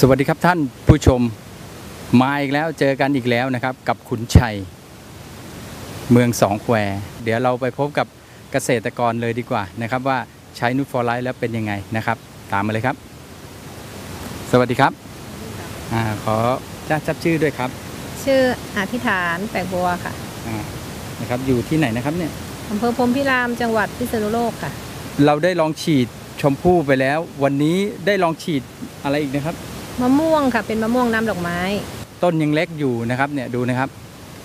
สวัสดีครับท่านผู้ชมมาอีกแล้วเจอกันอีกแล้วนะครับ กับขุนชัย เมืองสองแควเดี๋ยวเราไปพบกับเกษตรกรเลยดีกว่านะครับ ว่าใช้นูตฟอร์ไลท์แล้วเป็นยังไงนะครับ ตามมาเลยครับ สวัสดีครับอาขอจ้าจับชื่อด้วยครับชื่ออธิษฐานแปลกบัวค่ะอ่านะครับอยู่ที่ไหนนะครับเนี่ยอำเภอพรหมพิรามจังหวัดพิษณุโลกค่ะ เราได้ลองฉีดชมพู่ไปแล้ว วันนี้ได้ลองฉีดอะไรอีกนะครับ มะม่วงค่ะ เป็นมะม่วงน้ำดอกไม้ ต้นยังเล็กอยู่นะครับเนี่ยดูนะครับ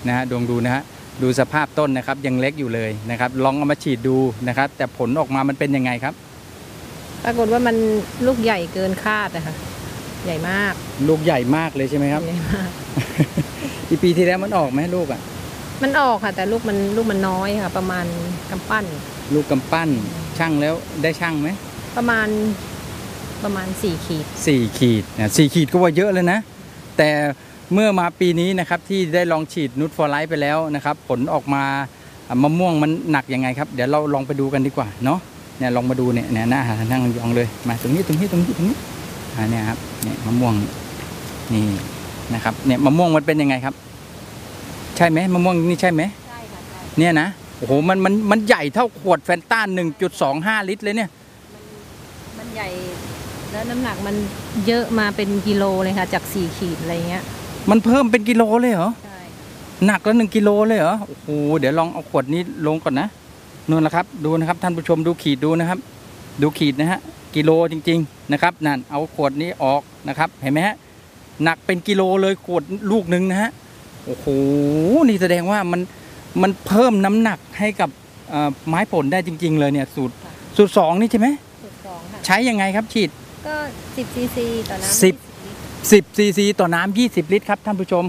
นะฮะดวงดูนะฮะดูสภาพต้นนะครับยังเล็กอยู่เลยนะครับลองเอามาฉีดดูนะครับ แต่ผลออกมามันเป็นยังไงครับ ปรากฏว่ามันลูกใหญ่เกินคาดนะคะใหญ่มากลูกใหญ่มากเลยใช่ไหมครับใหญ่มากอีปีที่แล้วมันออกไหมลูกอะมันออกค่ะ แต่ลูกมันลูกมันน้อยค่ะ ประมาณกำปั้น ลูกกำปั้นช่างแล้วได้ช่างไหมประมาณ ประมาณสี่ขีดสี่ขีดนะสี่ขีดก็ว่าเยอะเลยนะ แต่เมื่อมาปีนี้นะครับที่ได้ลองฉีดนูตฟอร์ไลท์ไปแล้วนะครับ ผลออกมาอะมะม่วงมันหนักยังไงครับ เดี๋ยวเราลองไปดูกันดีกว่าเนาะเนี่ยลองมาดูเนี่ยเนี่ยหน้าหานั่งยองเลยมาตรงนี้ตรงนี้ตรงนี้ตรงนี้อ่าเนี่ยครับเนี่ยมะม่วงนี่นะครับเนี่ยมะม่วงมันเป็นยังไงครับ ใช่ไหมมะม่วงนี่ใช่ไหมใช่ค่ะใช่เนี่ยนะโอ้โหมันมันมันใหญ่เท่าขวดแฟนต้า1.25 ลิตรเลยเนี่ยมันใหญ่ แล้วน้ำหนักมันเยอะมาเป็นกิโลเลยค่ะ จากสี่ขีดอะไรเงี้ยมันเพิ่มเป็นกิโลเลยเหรอใช่หนักแล้วหนึ่งกิโลเลยเหรอโอ้โหเดี๋ยวลองเอาขวดนี้ลงก่อนนะนู่นนะครับ ดูนะครับท่านผู้ชมดูขีดดูนะครับ ดูขีดนะฮะกิโลจริง ๆนะครับนั่นเอาขวดนี้ออกนะครับเห็นไหมฮะหนักเป็นกิโลเลยขวดลูกหนึ่งนะฮะโอ้โหนี่แสดงว่ามันมันเพิ่มน้ำหนักให้กับเอ่อไม้ผลได้จริง ๆ เลยเนี่ยสูตรสูตรสองนี่ใช่ไหมจุดสองค่ะใช้ยังไงครับฉีด ก็สิบซีซีต่อน้ำสิบ20ลิตร10ซีซีต่อน้ำ20 ลิตรครับท่านผู้ชม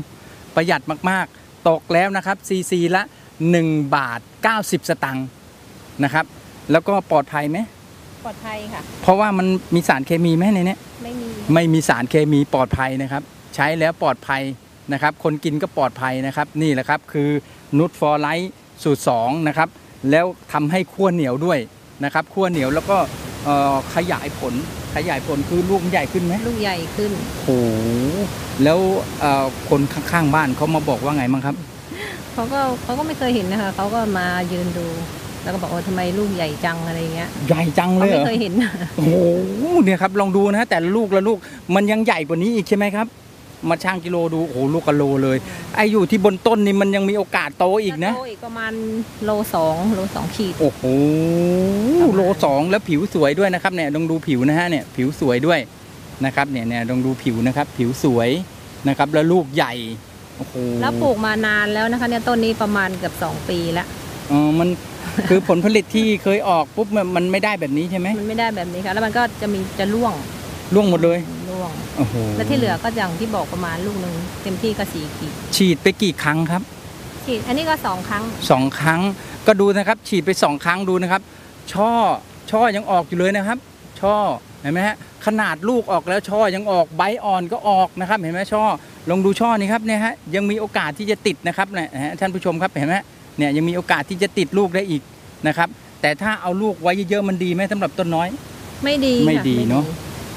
ประหยัดมากๆ ตกแล้วนะครับซีซีละ 1 บาท 90 สตังค์นะครับ แล้วก็ปลอดภัยไหม ปลอดภัยค่ะ เพราะว่ามันมีสารเคมีไหมในเนี้ยไม่มีไม่มีสารเคมีปลอดภัยนะครับ ใช้แล้วปลอดภัยนะครับ คนกินก็ปลอดภัยนะครับ นี่แหละครับคือนูตฟอร์ไลท์สูตร2นะครับ แล้วทำให้ขั้วเหนียวด้วยนะครับขั้วเหนียวแล้วก็เอ่อขยายผล ขยายผลคือลูกมันใหญ่ขึ้นไหมลูกใหญ่ขึ้นโอ้โหแล้วเอ่อคนข้างๆบ้านเขามาบอกว่าไงบ้างครับ เขาก็เขาก็ไม่เคยเห็นนะคะเขาก็มายืนดู แล้วก็บอกว่าทำไมลูกใหญ่จังอะไรเงี้ยใหญ่จังเลเขายเหรไม่อเคยเห็น โอ้โหเนี่ยครับลองดูนะแต่ละลูกละลูกมันยังใหญ่กว่านี้อีกใช่ไหมครับ มาช่างกิโลดูโอ้โหลูกกะโลเลย ไอ้อยู่ที่บนต้นนี่มันยังมีโอกาสโตอีกนะโตอีกประมาณโลสองโลสองขีด โอ้โหโลสองแล้วผิวสวยด้วยนะครับเนี่ยลองดูผิวนะฮะเนี่ยผิวสวยด้วยนะครับเนี่ยเนี่ยลองดูผิวนะครับ ผิวสวยนะครับ แล้วลูกใหญ่โอ้โหแล้วปลูกมานานแล้วนะคะเนี่ยต้นนี้ประมาณเกือบสองปีแล้วอ๋อมันคือผลผลิตที่เคยออกปุ๊บมันมันไม่ได้แบบนี้ใช่ไหมมันไม่ได้แบบนี้ค่ะแล้วมันก็จะมีจะร่วงร่วงหมดเลย ร่วง โอ้โหแล้วที่เหลือก็อย่างที่บอกประมาณลูกหนึ่งเต็มที่ก็สี่ขีดฉีดไปกี่ครั้งครับขีดอันนี้ก็สองครั้ง สองครั้งก็ดูนะครับ ฉีดไปสองครั้งดูนะครับ ช่อช่อยังออกอยู่เลยนะครับ ช่อเห็นไหมฮะขนาดลูกออกแล้วช่อยังออกใบอ่อนก็ออกนะครับ เห็นไหมช่อลองดูช่อนี้ครับเนี่ยฮะยังมีโอกาสที่จะติดนะครับเนี่ยนะฮะท่านผู้ชมครับเห็นไหมเนี่ยยังมีโอกาสที่จะติดลูกได้อีกนะครับ แต่ถ้าเอาลูกไว้เยอะๆมันดีไหมสำหรับต้นน้อย ไม่ดีไม่ค่ะดีเนอะ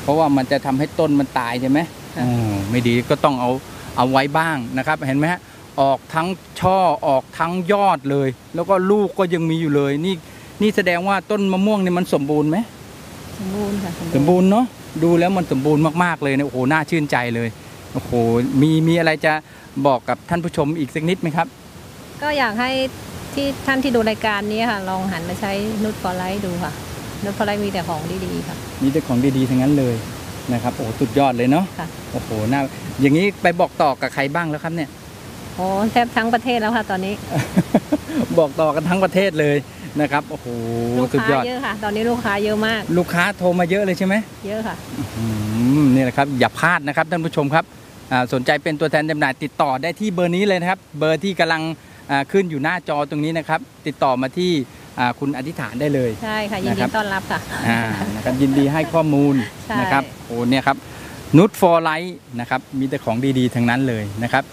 เพราะว่ามันจะทำให้ต้นมันตายใช่ไหมค่ะอ๋อไม่ดีก็ต้องเอาเอาไว้บ้างนะครับ เห็นไหมฮะออกทั้งช่อออกทั้งยอดเลย แล้วก็ลูกก็ยังมีอยู่เลย นี่นี่แสดงว่าต้นมะม่วงเนี่ยมันสมบูรณ์ไหมสมบูรณ์ค่ะสมบูรณ์เนาะดูแล้วมันสมบูรณ์มากๆเลยเนี่ยโอ้โหน่าชื่นใจเลยโอ้โหมีมีอะไรจะบอกกับท่านผู้ชมอีกสักนิดไหมครับ ก็อยากให้ที่ท่านที่ดูรายการนี้ค่ะ ลองหันมาใช้นุชฟอร์ไลท์ดูค่ะนุชฟอร์ไลท์มีแต่ของดีๆค่ะ มีแต่ของดีๆทั้งนั้นเลยนะครับโอ้โหสุดยอดเลยเนาะค่ะ โอ้โหน่าอย่างนี้ไปบอกต่อกับใครบ้างแล้วครับเนี่ย โอ้แทบทั้งประเทศแล้วค่ะตอนนี้ บอกต่อกันทั้งประเทศเลยนะครับโอ้โหลูกสุดยค้าอด เยอะค่ะ ตอนนี้ลูกค้าเยอะมาก ลูกค้าโทรมาเยอะเลยใช่ไหม เยอะค่ะ อืมนี่แหละครับอย่าพลาดนะครับท่านผู้ชมครับอ่าสนใจเป็นตัวแทนจำหน่ายติดต่อได้ที่เบอร์นี้เลยนะครับ เบอร์ที่กำลังอ่าขึ้นอยู่หน้าจอตรงนี้นะครับ ติดต่อมาที่อ่า คุณอธิษฐานได้เลย ใช่ค่ะยินนะคดีรับต้อนรับค่ะอ่านะครับยินดีให้ข้อมูลใช่นะครับโอ้เนี่ยครับนุชฟอร์ไลท์นะครับมีแต่ของดีๆทั้งนั้นเลยนะครับ